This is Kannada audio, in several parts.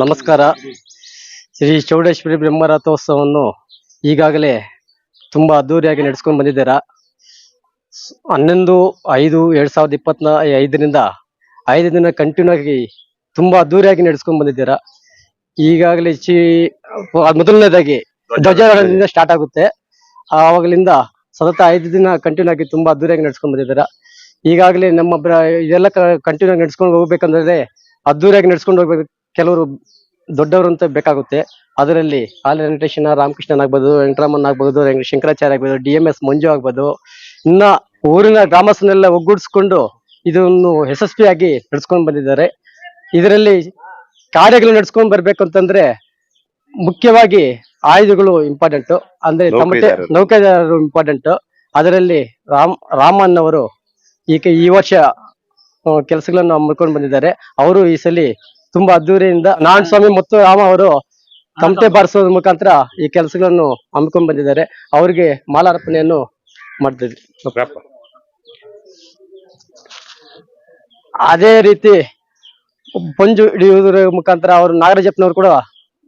ನಮಸ್ಕಾರ. ಶ್ರೀ ಚೌಡೇಶ್ವರಿ ಬ್ರಹ್ಮರಥೋತ್ಸವವನ್ನು ಈಗಾಗಲೇ ತುಂಬಾ ಅದ್ದೂರಿಯಾಗಿ ನಡೆಸ್ಕೊಂಡು ಬಂದಿದ್ದೀರಾ? ಹನ್ನೊಂದು, ಐದು, ಎರಡು ಸಾವಿರದ ಇಪ್ಪತ್ನ ಐದರಿಂದ ಐದು ದಿನ ಕಂಟಿನ್ಯೂ ಆಗಿ ತುಂಬಾ ಅದ್ದೂರಿಯಾಗಿ ನಡೆಸ್ಕೊಂಡು ಬಂದಿದ್ದೀರಾ? ಈಗಾಗಲೇ ಚಿ ಮೊದಲನೇದಾಗಿ ಧ್ವಜಾರೋಹಣದಿಂದ ಸ್ಟಾರ್ಟ್ ಆಗುತ್ತೆ. ಆವಾಗಲಿಂದ ಸತತ ಐದು ದಿನ ಕಂಟಿನ್ಯೂ ಆಗಿ ತುಂಬಾ ಅದ್ದೂರಿಯಾಗಿ ನಡೆಸ್ಕೊಂಡು ಬಂದಿದ್ದೀರಾ? ಈಗಾಗಲೇ ನಮ್ಮ ಇದೆಲ್ಲ ಕಂಟಿನ್ಯೂ ಆಗಿ ನಡೆಸ್ಕೊಂಡು ಹೋಗ್ಬೇಕಂದ್ರೆ ಅದ್ದೂರಿಯಾಗಿ ನಡ್ಸ್ಕೊಂಡು ಹೋಗ್ಬೇಕು ಕೆಲವರು ದೊಡ್ಡವರು ಅಂತ ಬೇಕಾಗುತ್ತೆ. ಅದರಲ್ಲಿ ಆಲ್ ವೆಂಕಟೇಶನ ರಾಮಕೃಷ್ಣನ್ ಆಗ್ಬೋದು ವೆಂಕಟರಾಮನ್ ಆಗ್ಬೋದು ಶಂಕರಾಚಾರ್ಯ ಆಗ್ಬೋದು ಡಿ ಎಂ ಎಸ್ ಮಂಜು ಆಗ್ಬೋದು. ಇನ್ನ ಊರಿನ ಗ್ರಾಮಸ್ಥನೆಲ್ಲ ಒಗ್ಗೂಡಿಸ್ಕೊಂಡು ಇದನ್ನು ಯಶಸ್ವಿಯಾಗಿ ನಡ್ಸ್ಕೊಂಡು ಬಂದಿದ್ದಾರೆ. ಇದರಲ್ಲಿ ಕಾರ್ಯಗಳು ನಡ್ಸ್ಕೊಂಡು ಬರ್ಬೇಕು ಅಂತಂದ್ರೆ ಮುಖ್ಯವಾಗಿ ಆಯುಧಗಳು ಇಂಪಾರ್ಟೆಂಟ್ ಅಂದ್ರೆ ತಮಟೆ ನೌಕೆದಾರರು. ನೌಕೆದಾರರು ಇಂಪಾರ್ಟೆಂಟ್ ಅದರಲ್ಲಿ ರಾಮ್ ರಾಮನ್ ಅವರು ಈಗ ಈ ವರ್ಷ ಕೆಲಸಗಳನ್ನು ಹಮ್ಮಿಕೊಂಡು ಬಂದಿದ್ದಾರೆ. ಅವರು ಈ ಸಲ ತುಂಬಾ ಅದ್ದೂರಿಯಿಂದ ನಾನ್ ಸ್ವಾಮಿ ಮತ್ತು ರಾಮ ಅವರು ತಮಟೆ ಬಾರಿಸೋದ್ರ ಮುಖಾಂತರ ಈ ಕೆಲಸಗಳನ್ನು ಹಮ್ಮಿಕೊಂಡ್ ಬಂದಿದ್ದಾರೆ. ಅವರಿಗೆ ಮಾಲಾರ್ಪಣೆಯನ್ನು ಮಾಡ್ತಿದ್ವಿ. ಅದೇ ರೀತಿ ಪಂಜು ಹಿಡಿಯುವುದರ ಮುಖಾಂತರ ಅವರು ನಾಗರಾಜಪ್ಪನವರು ಕೂಡ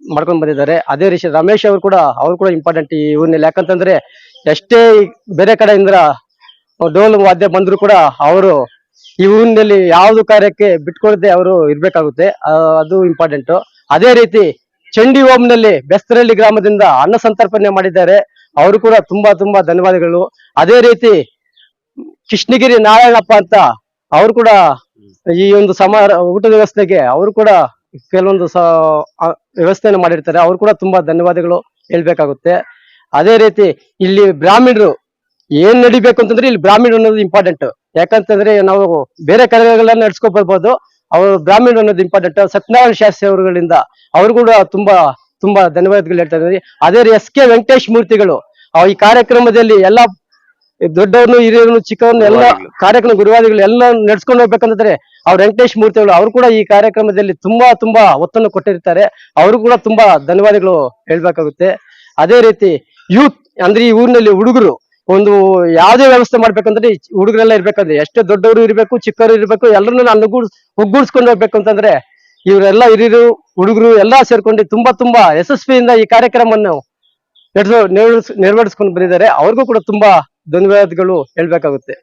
ಮಾಡ್ಕೊಂಡ್ ಬಂದಿದ್ದಾರೆ. ಅದೇ ರೀತಿ ರಮೇಶ್ ಅವರು ಕೂಡ ಅವ್ರು ಕೂಡ ಇಂಪಾರ್ಟೆಂಟ್ ಈ ಊರಿನಲ್ಲಿ. ಯಾಕಂತಂದ್ರೆ ಎಷ್ಟೇ ಬೇರೆ ಕಡೆಯಿಂದ ಡೋಲು ವಾದ್ಯ ಬಂದ್ರು ಕೂಡ ಅವರು ಈ ಊರಿನಲ್ಲಿ ಯಾವ್ದು ಕಾರ್ಯಕ್ಕೆ ಬಿಟ್ಕೊಡದೆ ಅವರು ಇರ್ಬೇಕಾಗುತ್ತೆ ಅದು ಇಂಪಾರ್ಟೆಂಟ್ ಅದೇ ರೀತಿ ಚಂಡಿ ಓಂನಲ್ಲಿ ಬೆಸ್ತರಳ್ಳಿ ಗ್ರಾಮದಿಂದ ಅನ್ನ ಸಂತರ್ಪಣೆ ಮಾಡಿದ್ದಾರೆ. ಅವರು ಕೂಡ ತುಂಬಾ ತುಂಬಾ ಧನ್ಯವಾದಗಳು. ಅದೇ ರೀತಿ ಕೃಷ್ಣಗಿರಿ ನಾರಾಯಣಪ್ಪ ಅಂತ ಅವರು ಕೂಡ ಈ ಒಂದು ಸಮಾರ, ಊಟದ ವ್ಯವಸ್ಥೆಗೆ ಅವರು ಕೂಡ ಕೆಲವೊಂದು ಸ ವ್ಯವಸ್ಥೆಯನ್ನು ಮಾಡಿರ್ತಾರೆ. ಅವ್ರು ಕೂಡ ತುಂಬಾ ಧನ್ಯವಾದಗಳು ಹೇಳ್ಬೇಕಾಗುತ್ತೆ. ಅದೇ ರೀತಿ ಇಲ್ಲಿ ಬ್ರಾಹ್ಮಣರು ಏನ್ ನಡಿಬೇಕು ಅಂತಂದ್ರೆ ಇಲ್ಲಿ ಬ್ರಾಹ್ಮಣ ಅನ್ನೋದು ಇಂಪಾರ್ಟೆಂಟ್ ಯಾಕಂತಂದ್ರೆ ನಾವು ಬೇರೆ ಕಾರ್ಯಗಳನ್ನ ನಡ್ಸ್ಕೊಂಡ್ ಬರ್ಬೋದು. ಅವರು ಬ್ರಾಹ್ಮಣ ಅನ್ನೋದು ಇಂಪಾರ್ಟೆಂಟ್ ಸತ್ಯನಾರಾಯಣ ಶಾಸ್ತ್ರಿ ಅವರುಗಳಿಂದ ಅವ್ರು ಕೂಡ ತುಂಬಾ ತುಂಬಾ ಧನ್ಯವಾದಗಳು ಹೇಳ್ತಾ ಇದ್ದಾರೆ ಅದೇ ರೀತಿ ಎಸ್ ಕೆ ವೆಂಕಟೇಶ್ ಮೂರ್ತಿಗಳು. ಈ ಕಾರ್ಯಕ್ರಮದಲ್ಲಿ ಎಲ್ಲಾ ದೊಡ್ಡವ್ರನ್ನು ಹಿರಿಯರನ್ನು ಚಿಕ್ಕವ್ರನ್ನು ಎಲ್ಲ. ಕಾರ್ಯಕ್ರಮ ಗುರುವಾದಿಗಳು ಎಲ್ಲ ನಡ್ಸ್ಕೊಂಡು ಹೋಗ್ಬೇಕಂತಂದ್ರೆ ಅವ್ರ ವೆಂಕಟೇಶ್ ಮೂರ್ತಿಗಳು ಅವರು ಕೂಡ ಈ ಕಾರ್ಯಕ್ರಮದಲ್ಲಿ ತುಂಬಾ ತುಂಬಾ ಒತ್ತನ್ನು ಕೊಟ್ಟಿರ್ತಾರೆ. ಅವರು ಕೂಡ ತುಂಬಾ ಧನ್ಯವಾದಗಳು ಹೇಳ್ಬೇಕಾಗುತ್ತೆ. ಅದೇ ರೀತಿ ಯೂತ್ ಅಂದ್ರೆ ಈ ಊರಿನಲ್ಲಿ ಹುಡುಗರು ಒಂದು ಯಾವ್ದೇ ವ್ಯವಸ್ಥೆ ಮಾಡ್ಬೇಕಂದ್ರೆ ಹುಡುಗರೆಲ್ಲ ಇರ್ಬೇಕಂದ್ರೆ ಎಷ್ಟೇ ದೊಡ್ಡವರು ಇರ್ಬೇಕು, ಚಿಕ್ಕವರು ಇರ್ಬೇಕು ಎಲ್ಲರೂ ನಾನು ಒಗ್ಗೂಡ್ಸ್ಕೊಂಡು ಹೋಗ್ಬೇಕು ಅಂತಂದ್ರೆ ಇವರೆಲ್ಲ ಹಿರಿಯರು, ಹುಡುಗರು ಎಲ್ಲಾ ಸೇರ್ಕೊಂಡು ತುಂಬಾ ತುಂಬಾ ಯಶಸ್ವಿಯಿಂದ ಈ ಕಾರ್ಯಕ್ರಮವನ್ನು ನಿರ್ವಹಿಸ್ಕೊಂಡು ಬಂದಿದ್ದಾರೆ. ಅವ್ರಿಗೂ ಕೂಡ ತುಂಬಾ ಧನ್ಯವಾದಗಳು ಹೇಳ್ಬೇಕಾಗುತ್ತೆ.